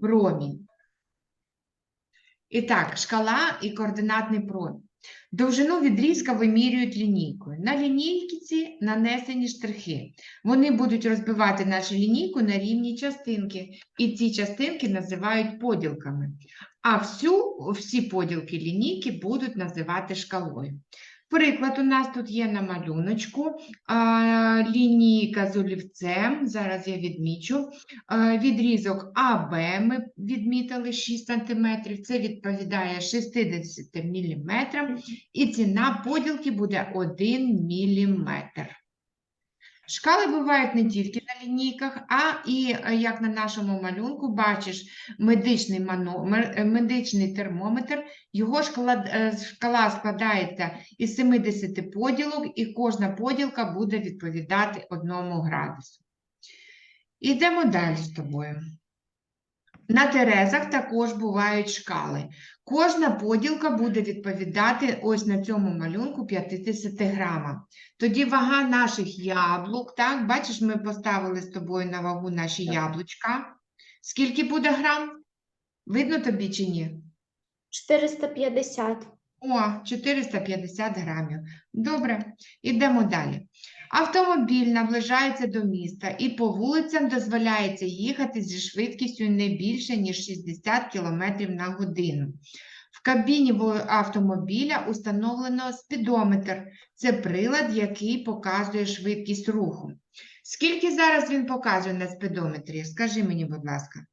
промінь. І так, шкала і координатний промінь. Довжину відрізка вимірюють лінійкою. На лінійці нанесені штрихи. Вони будуть розбивати нашу лінійку на рівні частинки, і ці частинки називають поділками. А всю, всі поділки лінійки будуть називати шкалою. Приклад у нас тут є на малюночку. Лінійка з олівцем, зараз я відмічу. Відрізок АБ ми відмітили 6 см, це відповідає 60 мм, і ціна поділки буде 1 мм. Шкали бувають не тільки на лінійках, а і, е, як на нашому малюнку, бачиш медичний, манометр, е, медичний термометр, його шкала, е, шкала складається із 70 поділок, і кожна поділка буде відповідати одному градусу. Ідемо далі з тобою. На терезах також бувають шкали. Кожна поділка буде відповідати ось на цьому малюнку 50 грамам. Тоді вага наших яблук, так, бачиш, ми поставили з тобою на вагу наші яблучка. Скільки буде грам? Видно тобі чи ні? 450. О, 450 грамів. Добре, ідемо далі. Автомобіль наближається до міста і по вулицям дозволяється їхати зі швидкістю не більше, ніж 60 км на годину. В кабіні автомобіля установлено спідометр. Це прилад, який показує швидкість руху. Скільки зараз він показує на спідометрі? Скажи мені, будь ласка,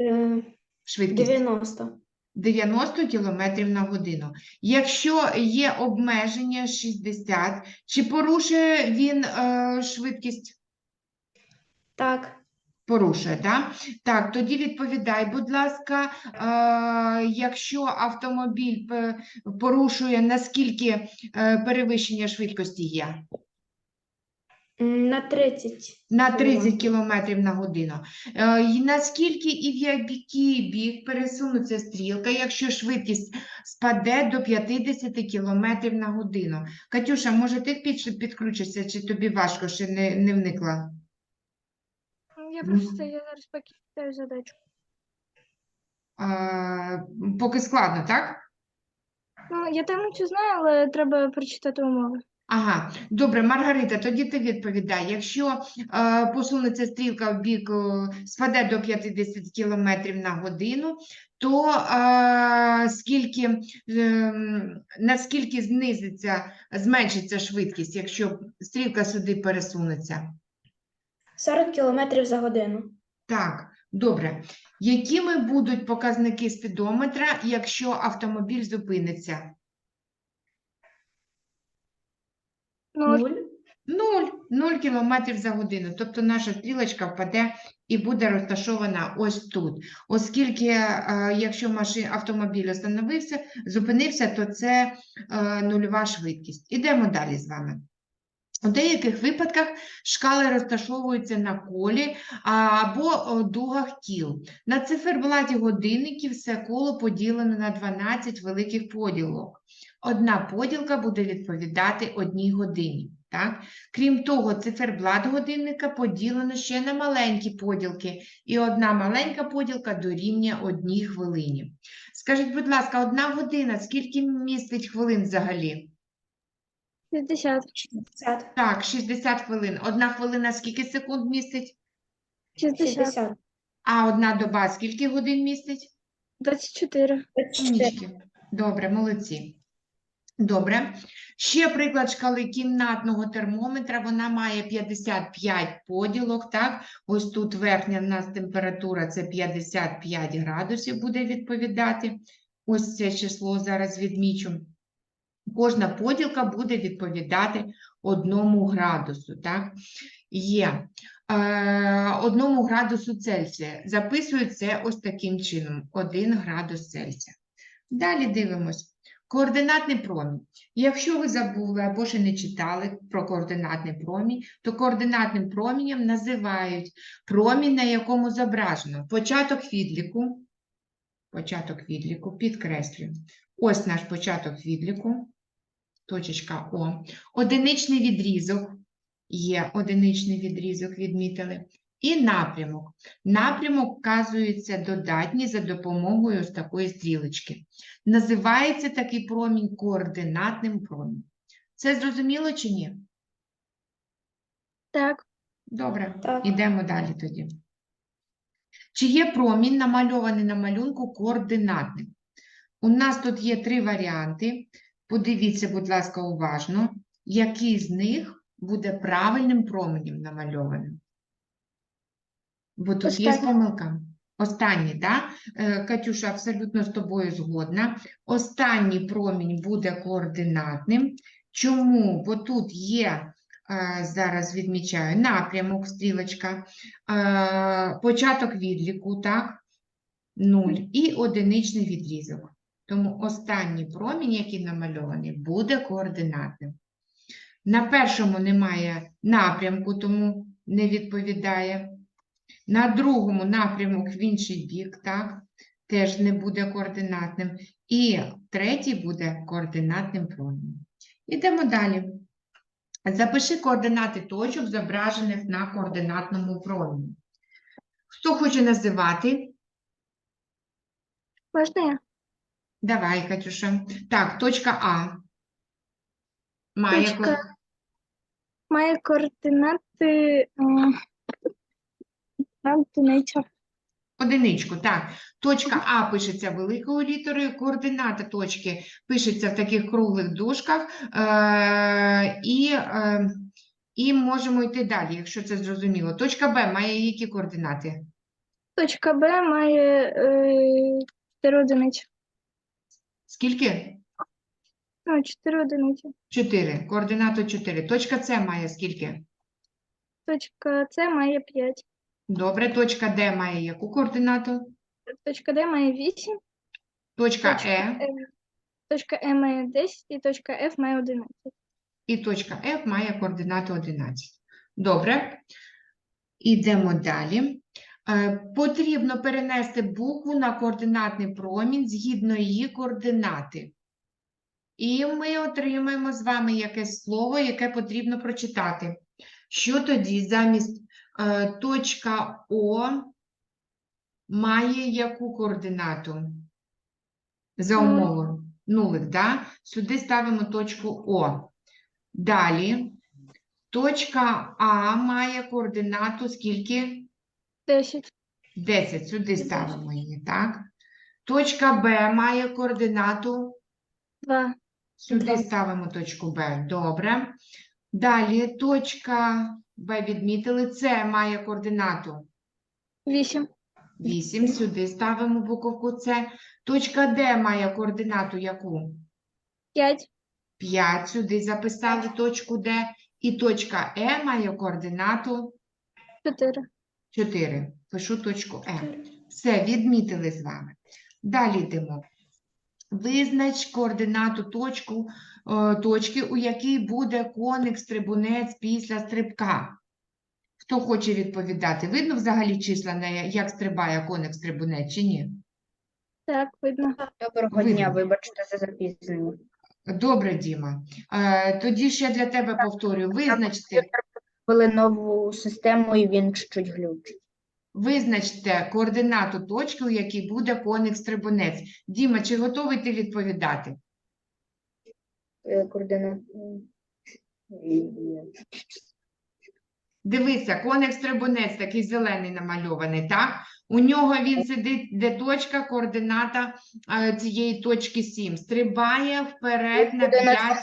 Е, швидкість. 90. 90 км на годину. Якщо є обмеження 60, чи порушує він е, швидкість? Так. Порушує, так? Так, тоді відповідай, будь ласка, е, якщо автомобіль порушує, наскільки е, перевищення швидкості є? На 30. На 30 км на годину. Е, і наскільки і в який бік пересунеться стрілка, якщо швидкість спаде до 50 км на годину? Катюша, може ти під, підключишся, чи тобі важко, ще не, не вникла? Я просто я зараз покидаю задачу. А, поки складно, так? Ну, я тему цю знаю, але треба прочитати умови. Ага, добре, Маргарита, тоді ти відповідай. Якщо е, посунеться стрілка в бік, е, спаде до 50 км на годину, то е, скільки, ем, наскільки знизиться, зменшиться швидкість, якщо стрілка сюди пересунеться? 40 кілометрів за годину. Так, добре. Якими будуть показники спідометра, якщо автомобіль зупиниться? Ну, Нуль. Нуль, кілометрів за годину. Тобто наша стрілочка впаде і буде розташована ось тут. Оскільки, е, якщо машин, автомобіль остановився, зупинився, то це е, нульова швидкість. Ідемо далі з вами. У деяких випадках шкали розташовуються на колі або дугах кіл. На циферблаті годинників все коло поділено на 12 великих поділок. Одна поділка буде відповідати одній годині. Так? Крім того, циферблат годинника поділено ще на маленькі поділки, і одна маленька поділка дорівнює одній хвилині. Скажіть, будь ласка, одна година скільки містить хвилин взагалі? 60. 60. Так, 60 хвилин. Одна хвилина скільки секунд містить? 60. 60. А одна доба скільки годин містить? 24. 24. Умнічки. Добре, молодці. Добре. Ще приклад шкали кімнатного термометра. Вона має 55 поділок. Так? Ось тут верхня в нас температура це 55 градусів буде відповідати. Ось це число зараз відмічу. Кожна поділка буде відповідати одному градусу. Так? Є е, одному градусу Цельсія. Записую це ось таким чином: 1 градус Цельсія. Далі дивимось. Координатний промінь. Якщо ви забули або ще не читали про координатний промінь, то координатним промінням називають промінь, на якому зображено початок відліку. Початок відліку, підкреслюю. Ось наш початок відліку. Точечка О. Одиничний відрізок. Є одиничний відрізок, відмітили. і напрямок. Напрямок вказується додатній за допомогою ось такої стрілочки. Називається такий промінь координатним промінем. Це зрозуміло чи ні? Так, Добре, Так. ідемо далі тоді. Чи є промінь, намальований на малюнку, координатним? У нас тут є три варіанти. Подивіться, будь ласка, уважно, який з них буде правильним променем намальованим. Бо тут є помилка. Останній, так? Да? Катюша, абсолютно з тобою згодна. Останній промінь буде координатним. Чому? Бо тут є, е, зараз відмічаю, напрямок, стрілочка, е, початок відліку, так? Нуль і одиничний відрізок. Тому останній промінь, який намальований, буде координатним. На першому немає напрямку, тому не відповідає. На другому напрямок в інший бік, так, теж не буде координатним. І третій буде координатним промінем. Ідемо далі. Запиши координати точок, зображених на координатному промені. Хто хоче називати? можна я? Давай, Катюша. Так, точка А. Має Точка кор- Має координати одиницю. Одиничку, так. Точка А пишеться великою літерою, координата точки пишеться в таких круглих дужках, е- і, е- і можемо йти далі, якщо це зрозуміло. Точка Б має які координати? Точка Б має е, 4 одиниці. Скільки? Ну, 4 одиниці. 4. Координату 4. Точка С має скільки? Точка С має 5. Добре. Точка Д має яку координату? Точка Д має 8. Точка Точка Е Е, точка Е має 10 і точка Ф має 11. і точка F має координату 11. Добре. Ідемо далі. Е, Потрібно перенести букву на координатний промінь згідно її координати. І ми отримаємо з вами якесь слово, яке потрібно прочитати. Що тоді замість точка О має яку координату? За умовою. Нулик, да? Сюди ставимо точку О. Далі. Точка А має координату скільки? 10. 10. Сюди ставимо її, так? Точка Б має координату. 2. Сюди ставимо точку Б. Добре. Далі точка Б відмітили. С має координату 8. 8. Сюди ставимо буковку С. Точка Д має координату яку? 5. 5. Сюди записали точку Д. І точка Е має координату 4. 4. Пишу точку Е. Все, відмітили з вами. Далі йдемо. Визнач координату точку, точки, у якій буде коник-стрибунець після стрибка. Хто хоче відповідати? Видно взагалі числа, на як стрибає коник-стрибунець чи ні? Так, видно. Доброго дня, вибачте за запізнення. Добре, Діма. Е, Тоді ще для тебе повторюю. Визначте, Ввели нову систему і він чуть глючить. визначте координату точки, у якій буде коник-стрибунець. Діма, чи готовий ти відповідати? Е, Координат. Дивися, коник-стрибунець такий зелений намальований, так? У нього він сидить, де точка, координата е, цієї точки 7. Стрибає вперед на Буде на 5.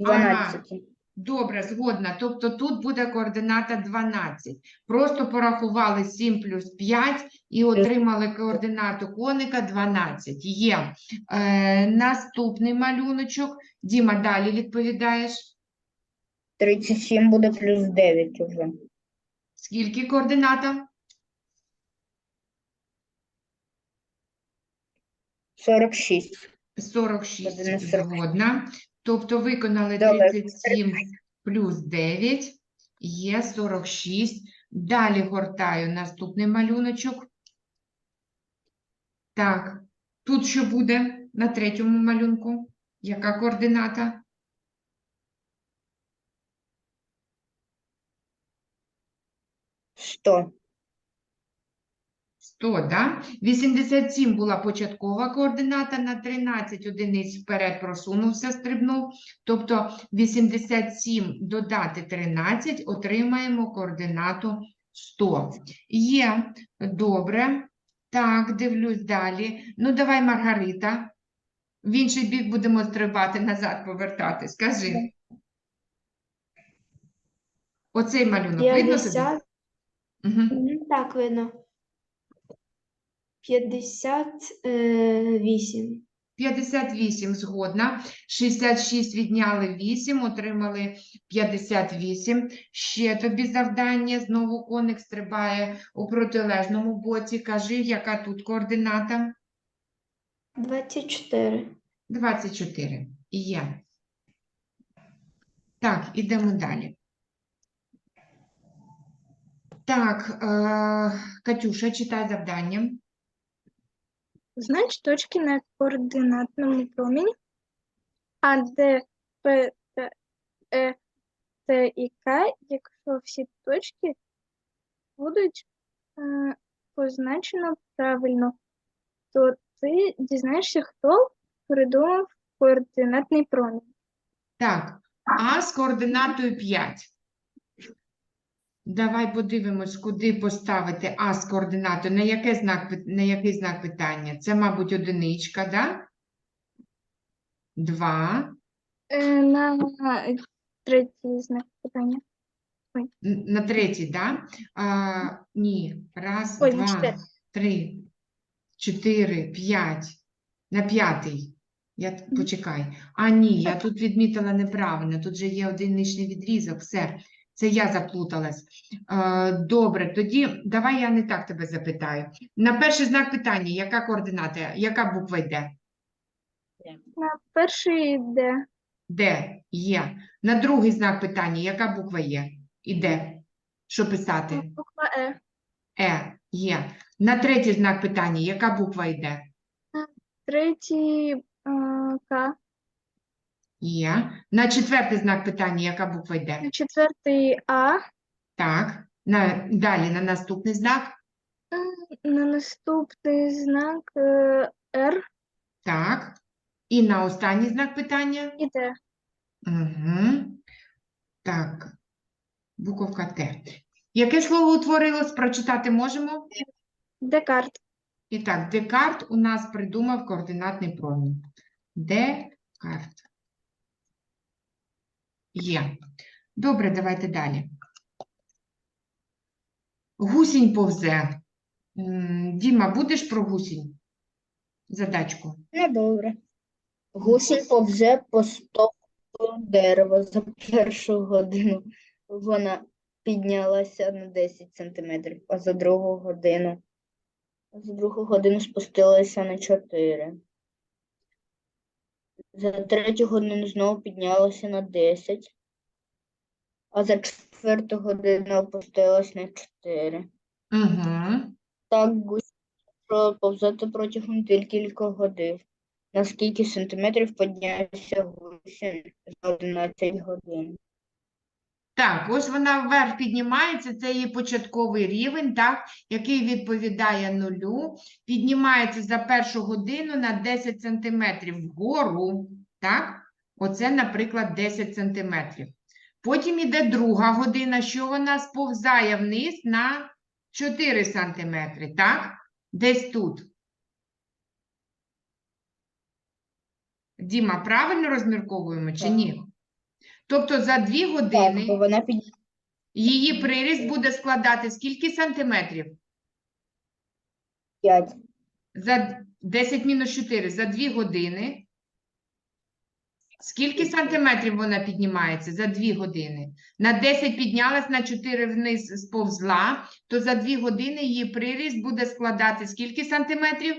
12. 12. Добре, згодна. Тобто тут буде координата 12. Просто порахували 7 плюс 5 і отримали координату коника 12. Є. Е, наступний малюночок. Діма, далі відповідаєш. 37 буде плюс 9 уже. Скільки координата? 46. 46 46. згодна. Тобто виконали 37 плюс 9, є 46. Далі гортаю наступний малюночок. Так, тут що буде на третьому малюнку? Яка координата? 100. 100, да? 87 була початкова координата, на 13 одиниць вперед просунувся, стрибнув. Тобто 87 додати 13, отримаємо координату 100. Є, добре. Так, дивлюсь далі. Ну, давай, Маргарита. В інший бік будемо стрибати назад, повертати. Скажи. Оцей малюнок видно тобі? 50. Мгм, Так, видно. 58. 58 згодна. 66 відняли 8, отримали 58. Ще тобі завдання. Знову коник стрибає у протилежному боці. Кажи, яка тут координата? 24. 24. Є. Так, ідемо далі. Так, е, Катюша, читай завдання. Знач точки на координатному промені, а де П, Т, Е, Т і К, якщо всі точки будуть е, позначено правильно, то ти дізнаєшся, хто придумав координатний промінь. Так, А з координатою 5. Давай подивимось, куди поставити А з координатою. На, яке знак, на який знак питання? Це, мабуть, одиничка, да? Два. Е, на третій знак питання. Н- На третій, да? А, ні. Раз, Ой, два, четвертий. три, чотири, п'ять. На п'ятий. Я почекай. А ні, я тут відмітила неправильно. Тут же є одиничний відрізок. Все. Це я заплуталась. Е, добре, тоді давай я не так тебе запитаю. На перший знак питання, яка координата, яка буква йде? На перший йде Де? Є. На другий знак питання, яка буква є? Іде. Що писати? буква Е. Е, є. На третій знак питання, яка буква йде? Третій е, К. Є. На четвертий знак питання, яка буква йде? На четвертий А. Так. На, далі на наступний знак. На наступний знак е, Р Так. І на останній знак питання. іде. Угу. Так. Буковка Т. Яке слово утворилось? Прочитати можемо? Декарт. І так, Декарт у нас придумав координатний промінь. Декарт. Є. Добре, давайте далі. Гусінь повзе. Діма, будеш про гусінь? Задачку. Ну, добре. Гусінь повзе по стовпу дерева за першу годину. Вона піднялася на 10 сантиметрів, а за другу годину, за другу годину спустилася на 4. За третю годину знову піднялася на 10, а за четверту годину опустилась на 4. Угу. Так гусь повзати протягом декілька годин. На скільки сантиметрів піднявся гусінь за 11 годин? Так, ось вона вверх піднімається, це її початковий рівень, так, який відповідає нулю. Піднімається за першу годину на 10 сантиметрів вгору, так? Оце, наприклад, 10 сантиметрів. Потім іде друга година, що вона сповзає вниз на 4 сантиметри, так? Десь тут. Діма, правильно розмірковуємо чи Так. ні? Тобто за 2 години бо вона піднялася Її приріст буде складати скільки сантиметрів? 5. За 10 мінус 4, за 2 години. Скільки сантиметрів вона піднімається за 2 години? На 10 піднялась, на 4 вниз сповзла, то за 2 години її приріст буде складати скільки сантиметрів?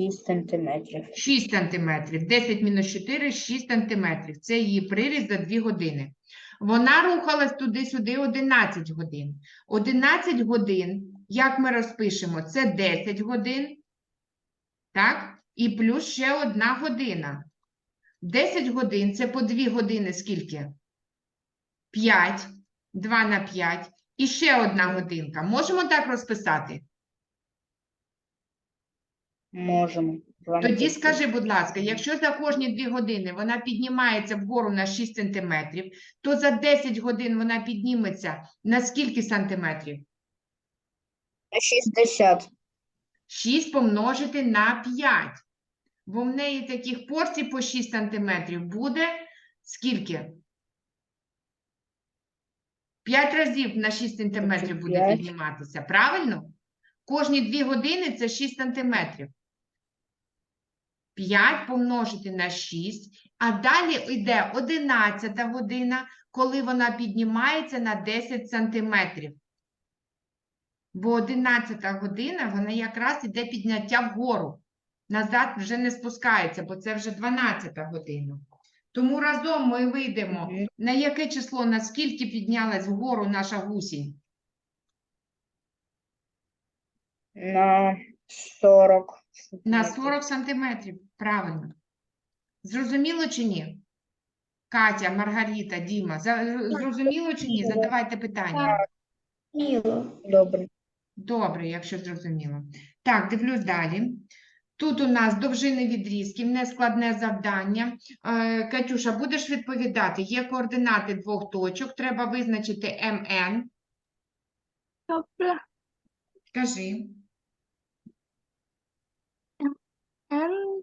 6 сантиметрів. 6 сантиметрів. 10 мінус 4 – 6 сантиметрів. Це її приріст за 2 години. Вона рухалась туди-сюди 11 годин. 11 годин, як ми розпишемо, це 10 годин, так? І плюс ще одна година. 10 годин – це по 2 години скільки? 5. 2 на 5. І ще одна годинка. Можемо так розписати? Можемо. Тоді скажи, будь ласка, якщо за кожні 2 години вона піднімається вгору на 6 сантиметрів, то за 10 годин вона підніметься на скільки сантиметрів? На 60. 6 помножити на 5. Бо в неї таких порцій по 6 сантиметрів буде скільки? 5 разів на 6 сантиметрів буде 25. підніматися, правильно? Кожні 2 години це 6 сантиметрів. 5 помножити на 6, а далі йде 11 година, коли вона піднімається на 10 сантиметрів. Бо 11 година, вона якраз іде підняття вгору. Назад вже не спускається, бо це вже 12 година. Тому разом ми вийдемо. Мгм. На яке число, наскільки піднялась вгору наша гусінь? На 40. На 40 сантиметрів. Правильно. Зрозуміло чи ні? Катя, Маргарита, Діма, зрозуміло чи ні? Задавайте питання. Добре. Добре, якщо зрозуміло. Так, дивлюсь далі. Тут у нас довжини відрізків, нескладне завдання. Е, Катюша, будеш відповідати? Є координати двох точок, треба визначити МН. Добре. Кажи. М,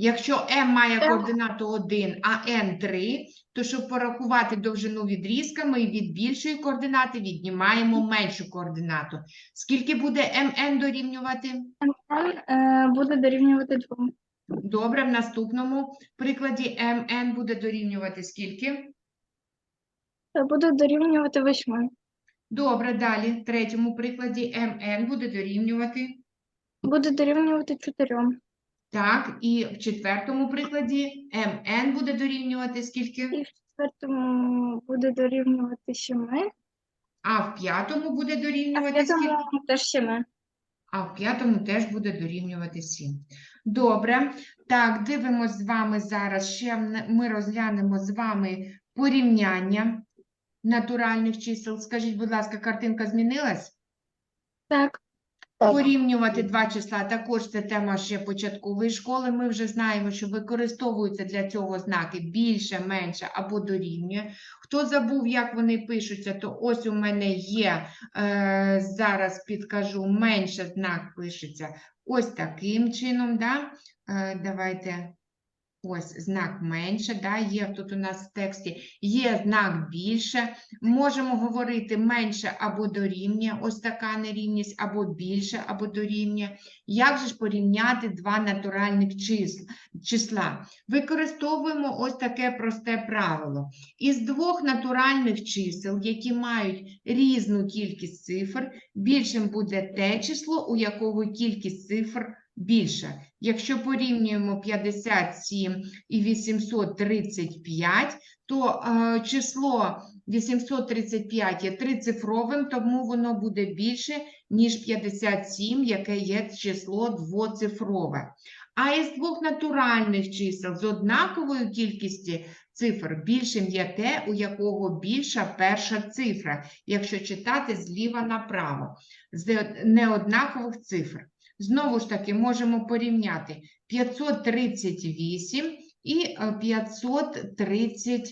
Якщо М має М. координату 1, а N 3, то щоб порахувати довжину відрізка, ми від більшої координати віднімаємо меншу координату. Скільки буде МН дорівнювати? МН е, буде дорівнювати 2. Добре, в наступному прикладі МН буде дорівнювати скільки? Буде дорівнювати 8. Добре, далі. В третьому прикладі МН буде дорівнювати. Буде дорівнювати 4. Так, і в четвертому прикладі МН буде дорівнювати скільки? І в четвертому буде дорівнювати 7. А в п'ятому буде А в дорівнювати скільки? п'ятому теж 7. А в п'ятому теж буде дорівнювати 7. Добре. Так, дивимось з вами зараз. Ще м- ми розглянемо з вами порівняння натуральних чисел. Скажіть, будь ласка, картинка змінилась? Так, Так. Порівнювати два числа також це тема ще початкової школи. Ми вже знаємо, що використовуються для цього знаки більше, менше або дорівнює. Хто забув, як вони пишуться, то ось у мене є, е, зараз підкажу, менше знак пишеться ось таким чином. Да? Е, давайте. Ось знак менше, да, є тут у нас в тексті, є знак більше. Можемо говорити менше або дорівнює, ось така нерівність, або більше, або дорівнює. Як же ж порівняти два натуральних числа? числа? Використовуємо ось таке просте правило. Із двох натуральних чисел, які мають різну кількість цифр, більшим буде те число, у якого кількість цифр більша. Якщо порівнюємо 57 і 835, то е, число 835 є трицифровим, тому воно буде більше, ніж 57, яке є число двоцифрове. А із двох натуральних чисел з однаковою кількістю цифр більшим є те, у якого більша перша цифра, якщо читати зліва направо, з неоднакових цифр. Знову ж таки, можемо порівняти 538 і е, 530, е,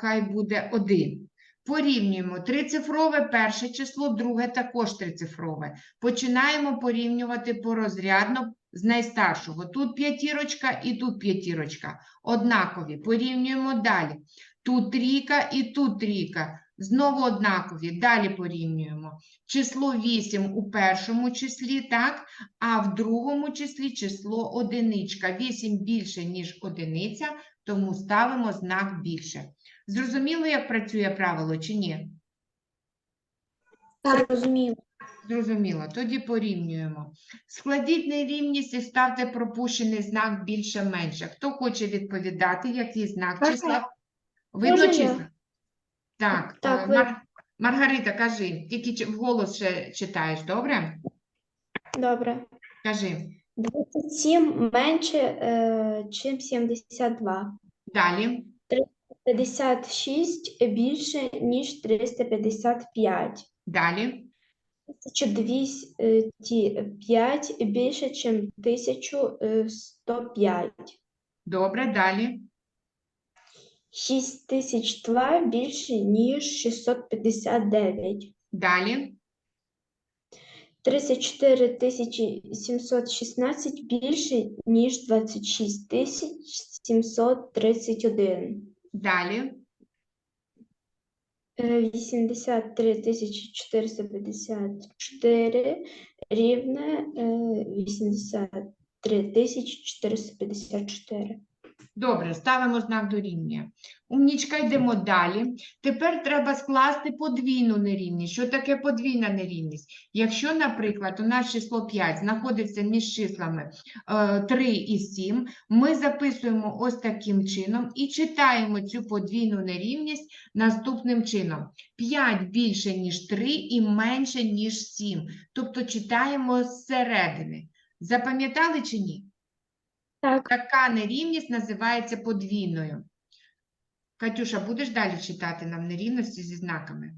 хай буде 1. Порівнюємо трицифрове перше число, друге також трицифрове. Починаємо порівнювати порозрядно з найстаршого. Тут п'ятірочка і тут п'ятірочка. Однакові. Порівнюємо далі. Тут трійка і тут трійка. Знову однакові. Далі порівнюємо. Число 8 у першому числі, так? А в другому числі число одиничка. 8 більше, ніж одиниця, тому ставимо знак більше. Зрозуміло, як працює правило чи ні? Зрозуміло. Зрозуміло. Тоді порівнюємо. Складіть нерівність і ставте пропущений знак більше-менше. Хто хоче відповідати, який знак числа? Видно числа? Так, Так, е, ви- Мар- Маргарита, кажи, тільки чи- вголос ще читаєш, добре? Добре. Кажи. 27 менше, е, чим 72. Далі. 56 більше, ніж 355. Далі. 1205 більше, ніж 1105. Добре, далі. 6002 більше, ніж 659. Далі. 34 716 більше, ніж 26 731. Далі. Е, 83 454 рівне е, 83 454. Добре, ставимо знак дорівнює. Умнічка, йдемо далі. Тепер треба скласти подвійну нерівність. Що таке подвійна нерівність? Якщо, наприклад, у нас число 5 знаходиться між числами е, 3 і 7, ми записуємо ось таким чином і читаємо цю подвійну нерівність наступним чином. 5 більше, ніж 3 і менше, ніж 7. Тобто читаємо зсередини. Запам'ятали чи ні? Так, Така нерівність називається подвійною. Катюша, будеш далі читати нам нерівності зі знаками?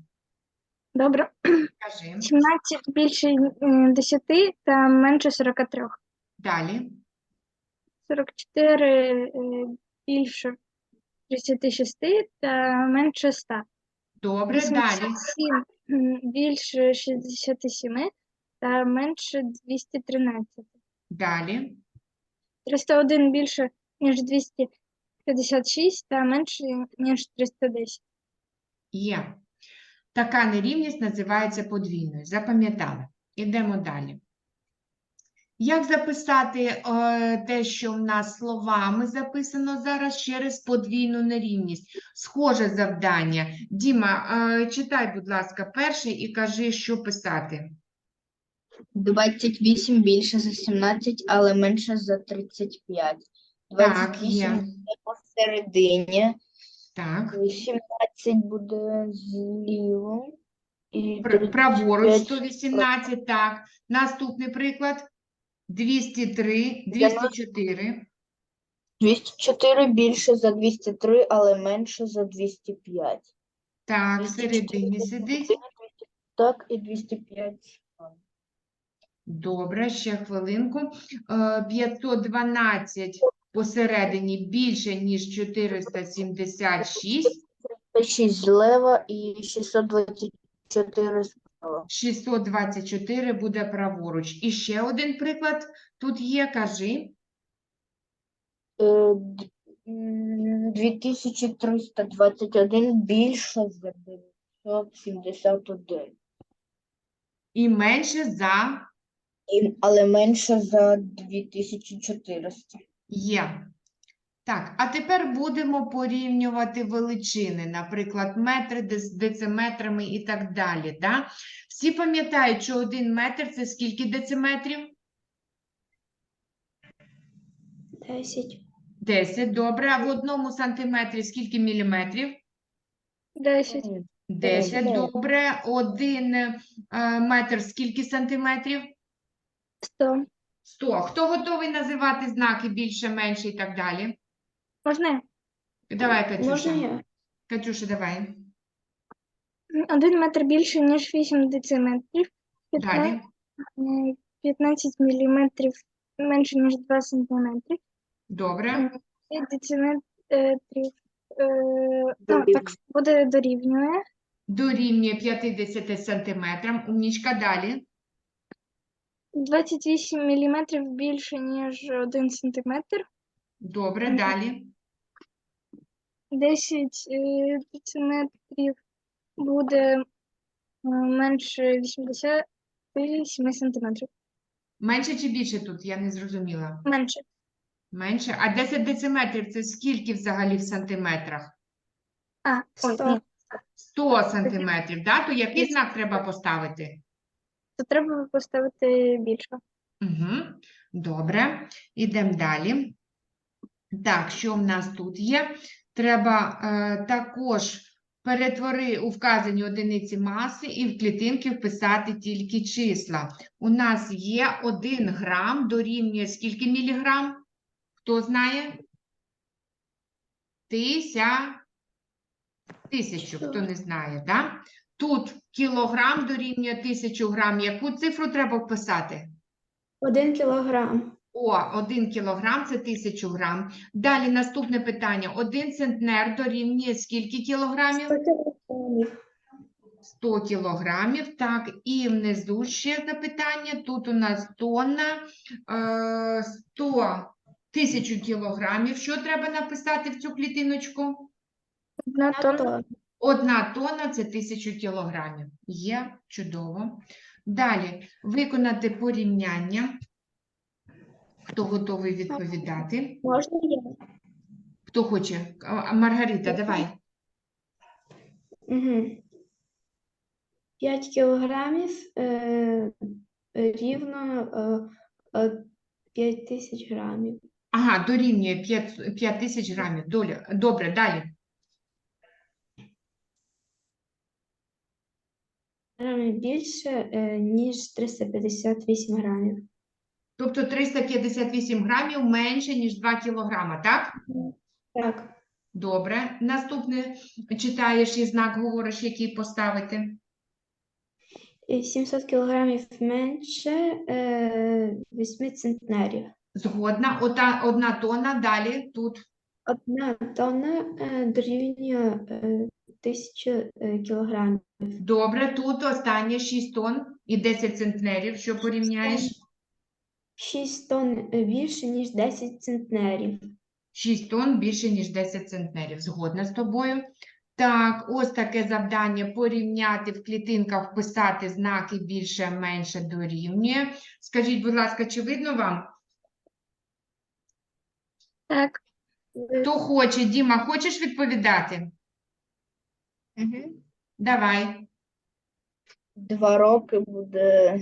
добре. Кажи. 17 більше е, 10 та менше 43. Далі. 44 е, більше 36 та менше 100. Добре, далі. 87 м, більше 67 та менше 213. Далі. 301 більше, ніж 256 та менше, ніж 310. Є. Така нерівність називається подвійною. Запам'ятали. Ідемо далі. Як записати е, те, що в нас словами записано зараз через подвійну нерівність? Схоже завдання. Діма, е, читай, будь ласка, перший і кажи, що писати. 28 більше за 17, але менше за 35. Так, є. 28 буде посередині, Так. 17 буде зліво. І Пр- Праворуч 35 118, так. Наступний приклад. 203, 204. 204 більше за 203, але менше за 205. Так, 204 всередині сидить. Так, і 205. Добре, ще хвилинку. Е, 512 посередині більше, ніж 476. 6 злева і 624 справа. 624 буде праворуч. І ще один приклад тут є, кажи. Е, д- м, 2321 більше за 971. І менше за Але менше за 2400. Є. Так, а тепер будемо порівнювати величини, наприклад, метри з дециметрами і так далі. Да? Всі пам'ятають, що один метр це скільки дециметрів? 10. 10, добре. А в одному сантиметрі скільки міліметрів? 10, 10, Дев'ять. добре. Один е, метр скільки сантиметрів? 100. 100. Хто готовий називати знаки більше, менше і так далі? Можна? я? Давай, Катюша. Можна я? Катюша, давай. Один метр більше, ніж 8 дециметрів. Далі. 15, 15 міліметрів менше, ніж 2 сантиметри. Добре. 5 дециметрів. Е, так, буде дорівнює. Дорівнює 50 сантиметрам. Умнічка далі. 28 міліметрів більше, ніж 1 сантиметр. Добре, далі. 10 е, дециметрів буде е, менше 87 сантиметрів. Менше чи більше тут? Я не зрозуміла. Менше. Менше. А 10 дециметрів це скільки взагалі в сантиметрах? А, ой, 100. 100 сантиметрів, да? То який знак треба поставити? То треба поставити більше. Угу. Добре. Ідемо далі. Так, що в нас тут є? Треба е, також перетвори у вказані одиниці маси і в клітинки вписати тільки числа. У нас є 1 грам дорівнює скільки міліграм? Хто знає? Тися. Тисячу, хто не знає, да? Тут кілограм дорівнює тисячу грам. Яку цифру треба вписати? Один кілограм. О, один кілограм це тисячу грам. Далі наступне питання. Один центнер дорівнює скільки кілограмів? 100 кілограмів. 100 кілограмів. Так, і внизу ще запитання. Тут у нас тонна, е, 100 тисячу кілограмів. Що треба написати в цю клітиночку? Одна тонна. Одна тонна – це тисячу кілограмів. Є, чудово. Далі, виконати порівняння. Хто готовий відповідати? Можна я? Хто хоче? А, Маргарита, давай. Угу. 5 кілограмів е, рівно е, е, 5 тисяч грамів. Ага, дорівнює 5, 5 тисяч грамів. Доля. Добре, далі. Грамів більше, е, ніж 358 грамів. Тобто 358 грамів менше, ніж 2 кілограма, так? Так. Добре. Наступне читаєш і знак говориш, який поставити. 700 кілограмів менше е, 8 центнерів. Згодна. Ота, одна тонна, далі тут. Одна тонна е, дорівнює е, 1000 е, кілограмів. Добре, тут останнє 6 тонн і 10 центнерів. Що порівняєш? 6 тонн е, більше, ніж 10 центнерів. 6 тонн більше, ніж 10 центнерів. Згодна з тобою. Так, ось таке завдання порівняти в клітинках, вписати знаки більше, менше дорівнює. Скажіть, будь ласка, чи видно вам? Так. Хто хоче? Діма, хочеш відповідати? Угу. Давай. Два роки буде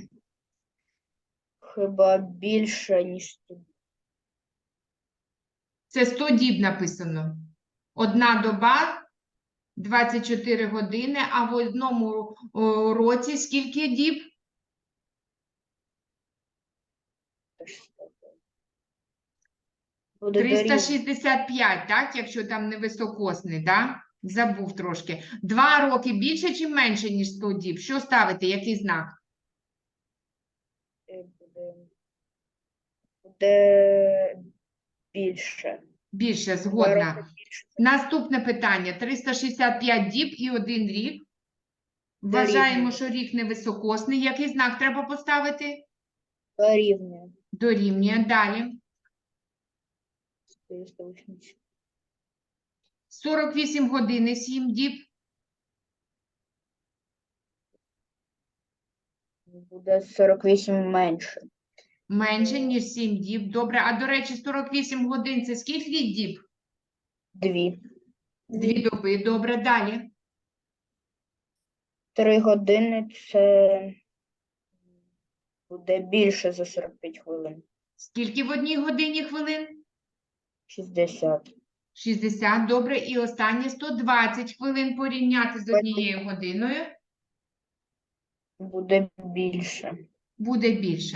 хіба більше, ніж сто. Це 100 діб написано. Одна доба, 24 години, а в одному році скільки діб? Буде дорівнювати 365, так? Якщо там не високосний, да? Забув трошки. Два роки більше чи менше, ніж 100 діб? Що ставити? Який знак? буде, буде більше. Більше, згодна. більше. Наступне питання. 365 діб і один рік. Вважаємо, що рік невисокосний. Який знак треба поставити? Дорівнює. Дорівнює. Далі. 480. 48 годин і 7 діб. Буде 48 менше. Менше, ніж 7 діб. Добре. А до речі, 48 годин це скільки діб? Дві. Дві доби. Добре. Далі. Три години це буде більше за 45 хвилин. Скільки в одній годині хвилин? 60. 60. Добре. І останні 120 хвилин порівняти з однією годиною. Буде більше. Буде більше.